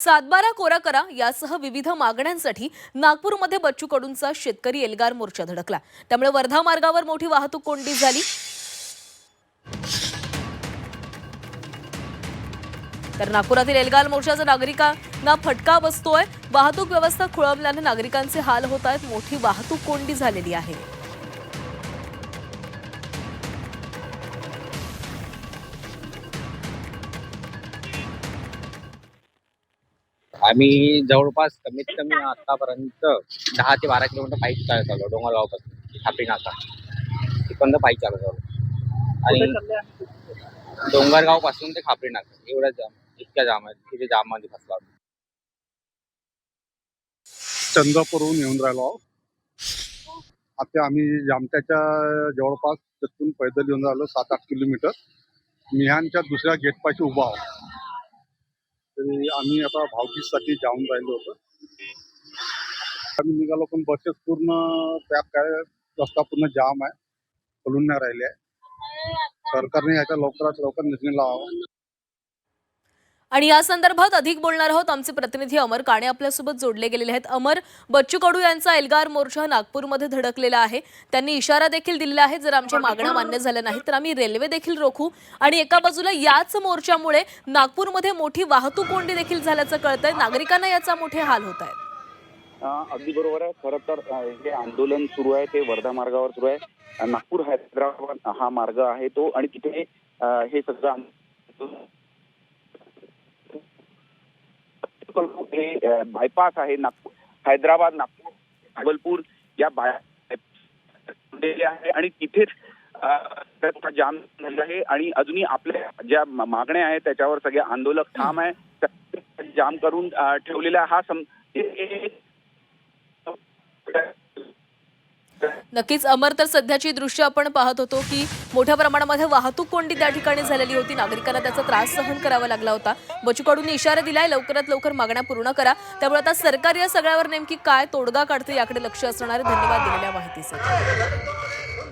सातबारा कोरा करा यासह विविध मागण्यांसाठी नागपूरमध्ये बच्चू कडूंचा शेतकरी एल्गार मोर्चा धडकला. त्यामुळे वर्धा मार्गावर मोठी वाहतूक कोंडी झाली. तर नागपुरातील एल्गार मोर्चाचा नागरिकांना फटका बसतोय. वाहतूक व्यवस्था खुळवल्याने नागरिकांचे हाल होत आहेत. मोठी वाहतूक कोंडी झालेली आहे. आम्ही जवळपास कमीत कमी आतापर्यंत दहा ते बारा किलोमीटर पायी चालत आलो डोंगरगावपासून खापरी नाका तिकडनं पायी चालत आलो. आणि डोंगरगावपासून ते खापरी नाका एवढ्या जाम इतक्या जाम आहे तिथे जाममध्ये फसला आम्ही. चंद्रपूरहून येऊन राहिलो आहोत. आता आम्ही जामत्याच्या जवळपास तिथून पैदल येऊन राहिलो सात आठ किलोमीटर. मिहानच्या दुसऱ्या गेटपाशी उभा आहोत. तरी आम्ही आता भावकीसाठी जाऊन राहिलो होतो. आम्ही निघालो पण बसेस पूर्ण त्यात काय रस्ता पूर्ण जाम आहे. खुलून नाही राहिले. आहे सरकारने याच्या लवकरात लवकर निर्णय लावावा. आणि या संदर्भात अधिक बोलणार आहोत. आमचे प्रतिनिधी अमर काणे आपल्यासोबत जोडले गेलेले आहेत. अमर बच्चू कडू यांचा एल्गार मोर्चा नागपूरमध्ये धडकलेला आहे. त्यांनी इशारा देखील दिलेला आहे. जर आमच्या मागण्या मान्य झाल्या नाही तर आम्ही रेल्वे देखील रोखू. आणि एका बाजूला याच मोर्चामुळे नागपूरमध्ये मोठी वाहतूक कोंडी देखील झाल्याचं कळतंय. नागरिकांना याचा मोठे हाल होत आहेत. अगदी बरोबर आहे. खरं तर हे आंदोलन सुरू आहे. ते वर्धा मार्गावर सुरू आहे. नागपूर हैदराबाद हा मार्ग आहे तो. आणि तिथे हे सगळं आंदोलन- हे बायपास आहे नागपूर हैदराबाद नागपूर भागलपूर या बाय आहे आणि तिथेच जाम झालेला आहे आणि अजूनही आपल्या ज्या मागण्या आहेत त्याच्यावर सगळे आंदोलक ठाम आहे. जाम करून ठेवलेला हा सम नक्कीच अमर तर सध्याची दृश्य आपण पाहत होतो की मोठ्या प्रमाणामध्ये वाहतूक कोंडी त्या ठिकाणी झालेली होती. नागरिकांना त्याचा त्रास सहन करावा लागला होता. बचूकडून इशारा दिलाय लवकरात लवकर मागण्या पूर्ण करा. त्यामुळे आता सरकार या सगळ्यावर नेमकी काय तोडगा काढते याकडे लक्ष असणार धन्यवाद दिलेल्या माहितीसाठी.